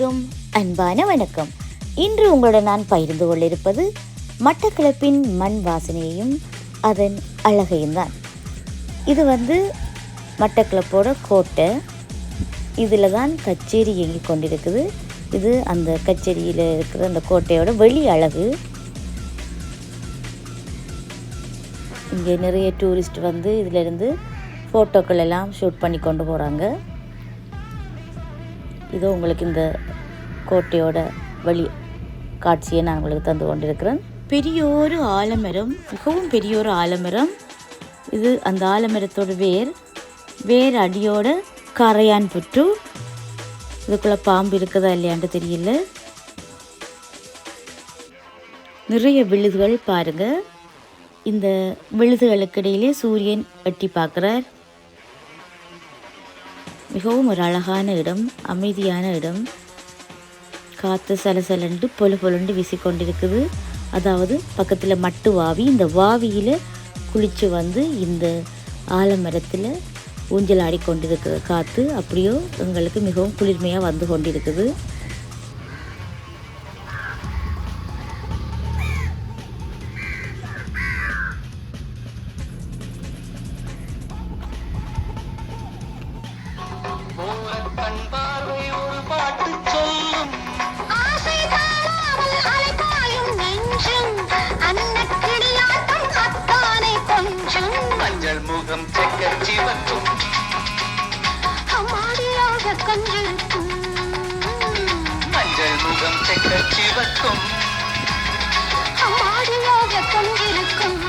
அனைவருக்கும் அன்பான வணக்கம். இன்று உங்களுடன் நான் பகிர்ந்து கொண்டிருப்பது மட்டக்களப்பின் மண் வாசனையையும் அதன் அழகையும் தான். இது வந்து மட்டக்களப்போட கோட்டை. இதில் தான் கச்சேரி இயங்கி கொண்டிருக்குது. இது அந்த கச்சேரியில் இருக்கிற அந்த கோட்டையோட வெளி அழகு. இங்கே நிறைய டூரிஸ்ட் வந்து இதிலிருந்து ஃபோட்டோக்கள் எல்லாம் ஷூட் பண்ணி கொண்டு போகிறாங்க இதோ உங்களுக்கு இந்த கோட்டையோட வழி காட்சியை நான் உங்களுக்கு தந்து கொண்டிருக்கிறேன். பெரிய ஒரு ஆலமரம் மிகவும் பெரிய ஒரு ஆலமரம். இது அந்த ஆலமரத்தோட வேர். வேர் அடியோட கரையான் புற்று. இதுக்குள்ளே பாம்பு இருக்குதா இல்லையான்ட்டு தெரியல. நிறைய விழுதுகள் பாருங்க. இந்த விழுதுகளுக்கு இடையிலே சூரியன் எட்டி பார்க்குறார். மிகவும் ஒரு அழகான இடம் அமைதியான இடம். காற்று சலசலண்டு பொல பொலண்டு வீசிக்கொண்டிருக்குது. அதாவது பக்கத்தில் மட்டு வாவி இந்த வாவியில் குளித்து வந்து இந்த ஆலமரத்தில் ஊஞ்சல் ஆடிக்கொண்டிருக்குது. காற்று அப்படியோ எங்களுக்கு மிகவும் குளிர்மையாக வந்து கொண்டிருக்குது. கண் பார்வை ஒரு பாட்டு சொல்லும். ஆசை தாழாமல் அலைபாயும் நெஞ்சும் அன்னக்கிளியாட்டம் அத்தானை கொஞ்சும். மஞ்சள் முகம் செக்க சிவக்கும் அம்மாடியாக கொஞ்சிருக்கும் மஞ்சள் முகம் செக்க சிவக்கும் அம்மாடியாக கொஞ்சிருக்கும்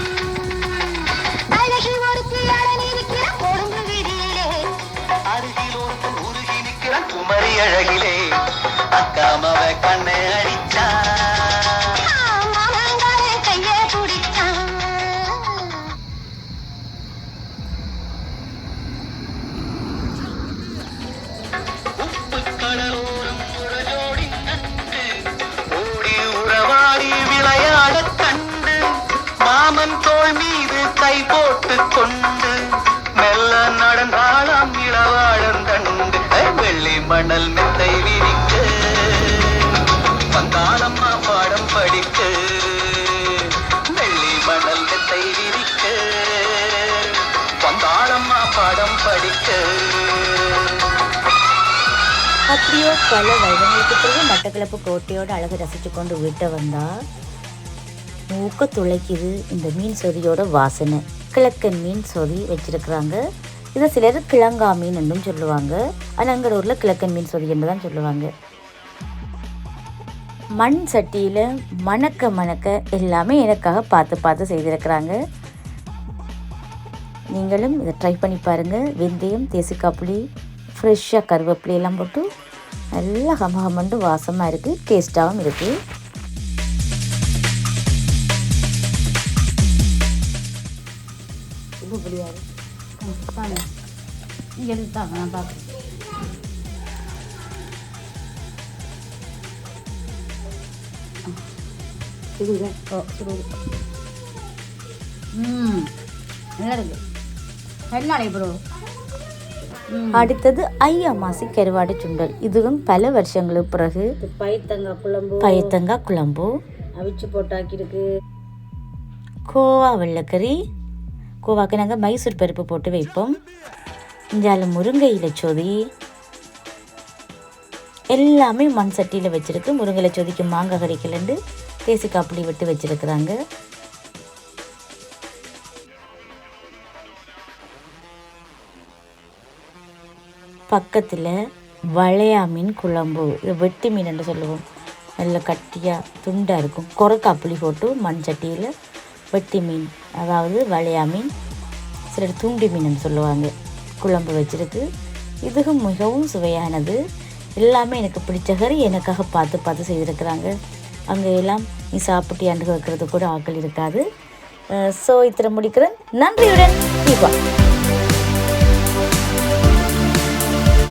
அழகிலே அக்காமவ கண்ணை அடிச்சா. விளையாடக் கண்டு மாமன் தோள் மீது கை போட்டு கொண்டு. மணல் மெத்தை விரிக்க வந்தாளம்மா பாடம் படிக்க வெள்ளி மணல் மெத்தை விரிக்க வந்தாளம்மா பாடம் படிக்க அப்படியோ பல வருடங்களுக்கு பிறகு மட்டக்களப்பு கோட்டையோட அழகை ரசித்து கொண்டு வீட்டை வந்தா மூக்க துளைக்குது இந்த மீன் சொதியோட வாசனை. கிழக்கன் மீன் சொதி வச்சிருக்கிறாங்க. இதை சிலர் கிழங்கா மீன் என்றும் சொல்லுவாங்க. ஆனால் எங்கள் ஊரில் கிழக்கன் மீன் சொல்லி என்று தான் சொல்லுவாங்க. மண் சட்டியில் மணக்க மணக்க எல்லாமே எனக்காக பார்த்து பார்த்து செய்திருக்கிறாங்க. நீங்களும் இதை ட்ரை பண்ணி பாருங்கள் வெந்தயம் தேசிக்காப்புளி ஃப்ரெஷ்ஷாக கருவேப்பிலை எல்லாம் போட்டு நல்லா ஹமஹமண்டு வாசமாக இருக்குது டேஸ்ட்டாகவும் இருக்குது உப்பு பிடியாது தாங்க நீங்கள் எடுத்து தாங்க நான் பார்க்குறேன் சுடுங்க ஓ சுடுது ம் நல்லா இருக்கு. கண்ணாடி ப்ரோ அடுத்தது ஐயா மாசி கருவாடு சுண்டல். இதுவும் பல வருஷங்களுக்கு பிறகு பைத்தங்காய் குழம்பு. பயத்தங்காய் குழம்பு. அவிச்சு போட்டாக்கிருக்கு கோவா வெள்ளைக்கறி. கோவாக்கு நாங்கள் மைசூர் பருப்பு போட்டு வைப்போம். இஞ்சால முருங்கை இலைச்சொதி எல்லாமே மண் சட்டியில் வச்சுருக்கு. முருங்கை இலைச்சொதிக்கு மாங்காய் கறிக்கலண்டு தேசிக்காப்புளி விட்டு வச்சுருக்குறாங்க. பக்கத்தில் வளையா மீன் குழம்பு. இது வெட்டி மீன் என்று சொல்லுவோம். நல்ல கட்டியாக துண்டாக இருக்கும். கொரக்கா புளி போட்டு மண் சட்டியில் வெட்டி மீன் அதாவது வளையா மீன் சிலர் துண்டி மீன் சொல்லுவாங்க. குழம்பு வச்சிருக்கு. இதுவும் மிகவும் சுவையானது. எல்லாமே எனக்கு பிடிச்ச கறி. எனக்காக பார்த்து பார்த்து செய்திருக்கிறாங்க. அங்கே எல்லாம் நீ சாப்பிட்டு அண்டு வைக்கிறது கூட ஆக்கள் இருக்காது. ஸோ இத்தனை முடிக்கிறேன். நன்றியுடன் தீபா.